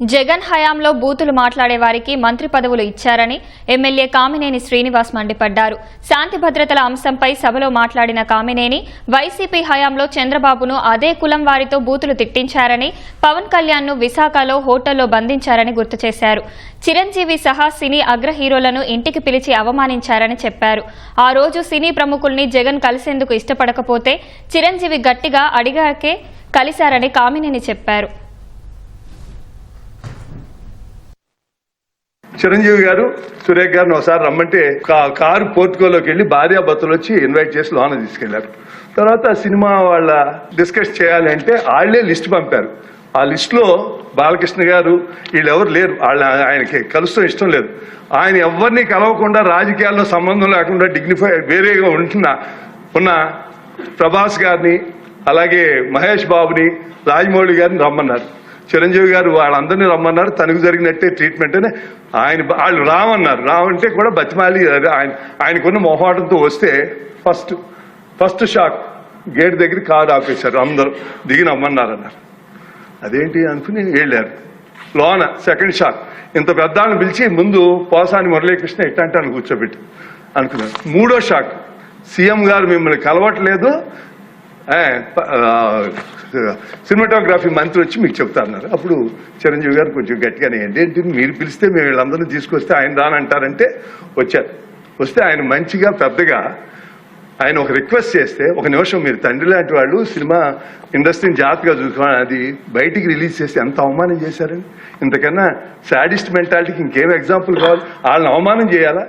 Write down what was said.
జగన్ హయాంలో బూతులు మాట్లాడే వారికి మంత్రి పదవులు ఇచ్చారని ఎమ్మెల్యే కామినేని శ్రీనివాస్ మండిపడ్డారు. శాంతి భద్రతల అంశంపై సభలో మాట్లాడిన కామినేని వైసీపీ హయాంలో చంద్రబాబును అదే కులం వారితో బూతులు తిట్టించారని పవన్ కళ్యాణ్ను విశాఖలో హోటల్లో బంధించారని గుర్తు చేశారు. చిరంజీవి సహా సినీ అగ్ర హీరోలను ఇంటికి పిలిచి అవమానించారని చెప్పారు. ఆ రోజు సినీ ప్రముఖుల్ని జగన్ కలిసేందుకు ఇష్టపడకపోతే చిరంజీవి గట్టిగా అడిగాకే కలిశారని కామినేని చెప్పారు. చిరంజీవి గారు సురేఖ్ గారిని ఒకసారి రమ్మంటే కారు పోర్టుకోలోకి వెళ్ళి భార్యాభర్తలు వచ్చి ఇన్వైట్ చేసి లోన తీసుకెళ్ళారు. తర్వాత సినిమా వాళ్ళ డిస్కస్ చేయాలి అంటే వాళ్ళే లిస్ట్ పంపారు. ఆ లిస్టులో బాలకృష్ణ గారు వీళ్ళెవరు లేరు. వాళ్ళ ఆయనకి కలుస్తూ ఇష్టం లేదు. ఆయన ఎవరిని కలవకుండా రాజకీయాల్లో సంబంధం లేకుండా డిగ్నిఫై వేరేగా ఉంటున్న ఉన్న ప్రభాస్ గారిని అలాగే మహేష్ బాబుని రాజమౌళి గారిని రమ్మన్నారు. చిరంజీవి గారు వాళ్ళందరినీ రమ్మన్నారు. తనకు జరిగినట్టే ట్రీట్మెంట్ అని ఆయన వాళ్ళు రామన్నారు. రావంటే కూడా బతిమాలి ఆయన ఆయనకున్న మొహాటంతో వస్తే ఫస్ట్ ఫస్ట్ షాక్ గేట్ దగ్గర కారు ఆపేశారు. అందరూ దిగి నమ్మన్నారు అన్నారు అదేంటి అనుకుని వెళ్ళారు. లోన సెకండ్ షాక్ ఇంత పెద్ద పిలిచి ముందు పోసాని మురళీకృష్ణ ఎట్టంటే అని కూర్చోబెట్టి అనుకున్నారు. మూడో షాక్ సీఎం గారు మిమ్మల్ని కలవట్లేదు. సినిమాటోగ్రఫీ మంత్రి వచ్చి మీకు చెప్తా అన్నారు. అప్పుడు చిరంజీవి గారు కొంచెం గట్టిగానే ఏంటి? మీరు పిలిస్తే మేము వీళ్ళందరినీ తీసుకొస్తే ఆయన రానంటారంటే వచ్చారు. వస్తే ఆయన మంచిగా పెద్దగా ఆయన ఒక రిక్వెస్ట్ చేస్తే ఒక నిమిషం మీరు తండ్రి లాంటి వాళ్ళు సినిమా ఇండస్ట్రీని జాగ్రత్తగా చూసుకోవాలి అది బయటికి రిలీజ్ చేస్తే ఎంత అవమానం చేశారని ఇంతకన్నా సాడిస్ట్ మెంటాలిటీకి ఇంకేం ఎగ్జాంపుల్ కావాలి? వాళ్ళని అవమానం చేయాలా?